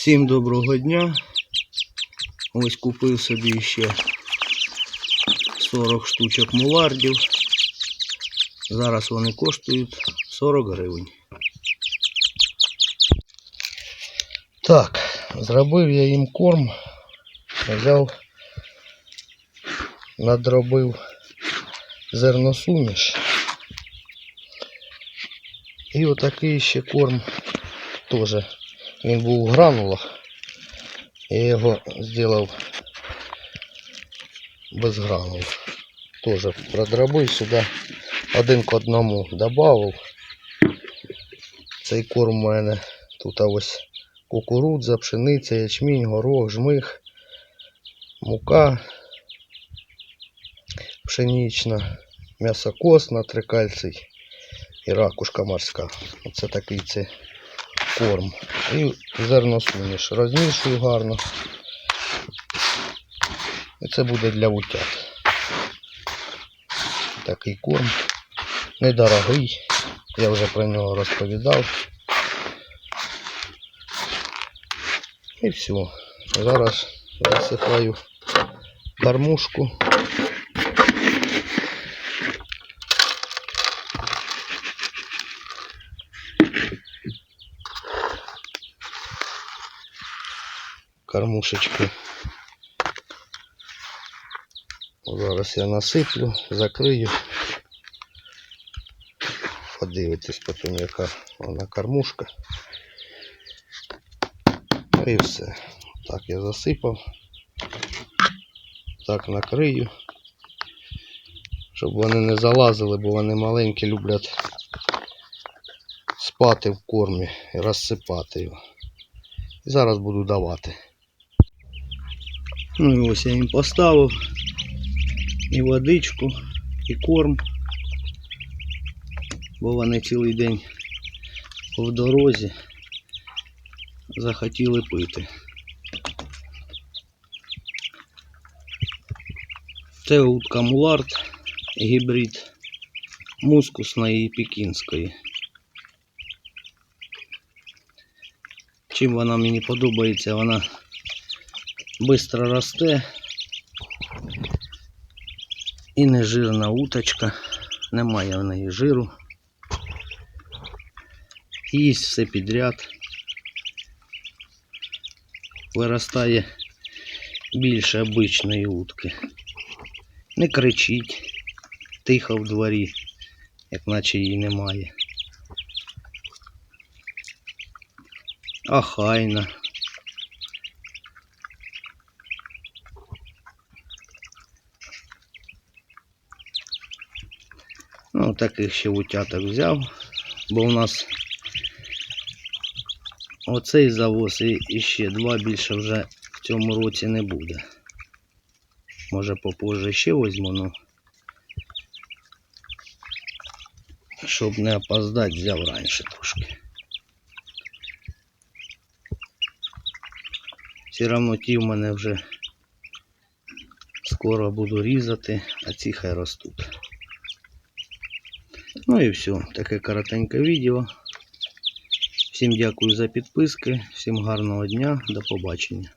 Всім доброго дня. Ось купив собі ще 40 штучок мулардів. Зараз вони коштують 40 гривень. Так, зробив я їм корм. Взяв, надробив зерносуміш. І отакий ще корм теж. Він був у гранулах. Я його зробив без гранул. Тоже продробив сюди один к одному добавив. Цей корм у мене тут ось кукурудза, пшениця, ячмінь, горох, жмих, мука пшенична, м'ясо косна, трикальций і ракушка морська. Оце такий це корм. І зерно суміш. Розмішую гарно. І це буде для утят. Такий корм. Недорогий. Я вже про нього розповідав. І все. Зараз засипаю кормушку. Кормушечки. Зараз я насиплю, закрию. Подивитись потім, яка вона кормушка. І все. Так я засипав. Так накрию. Щоб вони не залазили, бо вони маленькі люблять спати в кормі і розсипати його. І зараз буду давати. Ну і ось я їм поставив і водичку, і корм. Бо вони цілий день в дорозі захотіли пити. Це утка мулард, гібрид мускусної і пекінської. Чим вона мені подобається, вона швидко росте і не жирна уточка, немає в неї жиру. Їсть все підряд. Виростає більше обичної утки. Не кричить, тихо в дворі, як наче її немає. Ахайна. Ну, таких ще утяток взяв, бо у нас оцей завоз і, ще два більше вже в цьому році не буде. Може попозже ще візьму, ну щоб не опоздати, взяв раніше трошки. Все одно ті в мене вже скоро буду різати, а ці хай ростуть. Ну і все, таке коротеньке відео. Всім дякую за підписки, всім гарного дня, до побачення.